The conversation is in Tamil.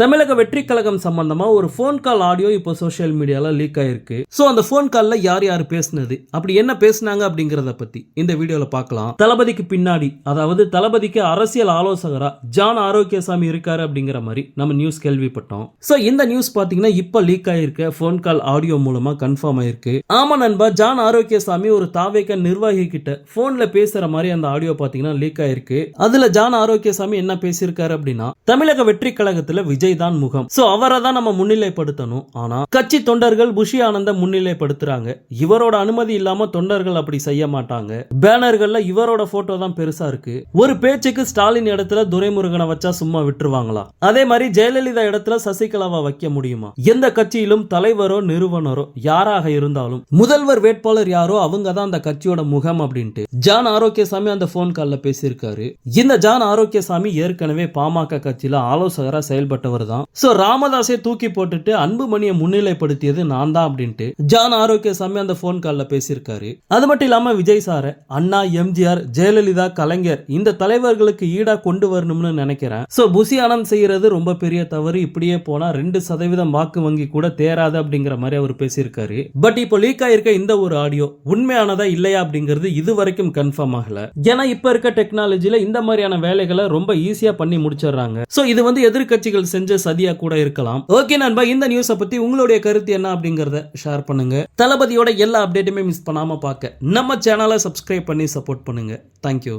தமிழக வெற்றி கழகம் சம்பந்தமா ஒரு ஃபோன் கால் ஆடியோ இப்போ சோஷியல் மீடியால லீக் ஆயிருக்கு. சோ அந்த ஃபோன் கால்ல யார் யார் பேசினது? அப்படி என்ன பேசுனாங்க அப்படிங்கறத பத்தி இந்த வீடியோல பார்க்கலாம். தளபதிக்கு பின்னாடி அதாவது தளபதிக்கு அரசியல் ஆலோசகரா ஜான் ஆரோக்கியசாமி இருக்காரு அப்படிங்கிற மாதிரி நம்ம நியூஸ் கேள்விப்பட்டோம். சோ இந்த நியூஸ் பாத்தீங்கன்னா இப்போ லீக் ஆயிருக்க. ஃபோன் கால் ஆடியோ மூலமா கன்ஃபார்ம் ஆயிருக்கு. ஆமா நண்பா ஜான் ஆரோக்கியசாமி ஒரு தாவேக்க நிர்வாகி கிட்ட போன்ல பேசுற மாதிரி அந்த ஆடியோ பாத்தீங்கன்னா லீக் ஆயிருக்கு. அதுல ஜான் ஆரோக்கியசாமி என்ன பேசியிருக்காரு அப்படின்னா தமிழக வெற்றி கழகத்துல விஜய் தான் முகம். சோ அவரை தான் நம்ம முன்னிலைப்படுத்தணும். ஆனா கட்சி தொண்டர்கள் புஷி ஆனந்த முன்னிலைப்படுத்துறாங்க. இவரோட அனுமதி இல்லாம தொண்டர்கள் அப்படி செய்ய மாட்டாங்க. பேனர்கள்ல இவரோட போட்டோ தான் பெருசா இருக்கு. ஒரு பேச்சுக்கு ஸ்டாலின் இடத்துல துரைமுருகனை வச்சா சும்மா விட்டுருவாங்களா? அதே மாதிரி ஜெயலலிதா இடத்துல சசிகலாவை வைக்க முடியுமா? எந்த கட்சியிலும் தலைவரோ நிறுவனரோ யாராக இருந்தாலும் முதல்வர் வேட்பாளர் யாரோ அவங்க தான் அந்த கட்சியோட முகம் அப்படின்ட்டு. ஜான் ஆரோக்கியசாமி அந்த போன் கால்ல பேசியிருக்காரு. இந்த ஜான் ஆரோக்கியசாமி ஏற்கனவே பாமக கட்சியில ஆலோசகரா செயல்பட்டவர் தான். சோ ராமதாஸை தூக்கி போட்டுட்டு அன்புமணியை முன்னிலைப்படுத்தியது நான் தான் அப்படின்ட்டு ஜான் ஆரோக்கியசாமி அந்த போன் கால்ல பேசியிருக்காரு. அது மட்டும் இல்லாம விஜய் சார அண்ணா எம்ஜிஆர் ஜெயலலிதா கலைஞர் இந்த தலைவர்களுக்கு ஈடா கொண்டு வரணும்னு நினைக்கிறேன். சோ புசி ஆனந்த் செய்யறது ரொம்ப பெரிய தவறு. இப்படியே போனா ரெண்டு சதவீதம் வாக்கு வங்கி கூட தேராது அப்படிங்கிற மாதிரி அவர் பேசியிருக்காரு. பட் இப்போ லீக் ஆயிருக்க இந்த ஒரு ஆடியோ உண்மையானதா இல்லையா அப்படிங்கிறது இது வரைக்கும் கன்ஃபார்ம் ஆகல. ஏன்னா இப்ப இருக்க டெக்னாலஜியில இந்த மாதிரியான வேலைகளை ரொம்ப ஈஸியா பண்ணி முடிச்சிடுறாங்க. சோ இது வந்து எதிர்க்கட்சிகள் செஞ்ச சதியா கூட இருக்கலாம். ஓகே நண்பா இந்த நியூஸை பத்தி உங்களுடைய கருத்து என்ன அப்படிங்கறத ஷேர் பண்ணுங்க. தளபதியோட எல்லா அப்டேட்டுமே மிஸ் பண்ணாம பார்க்க நம்ம சேனலை சப்ஸ்கிரைப் பண்ணி சப்போர்ட் பண்ணுங்க. தேங்க்யூ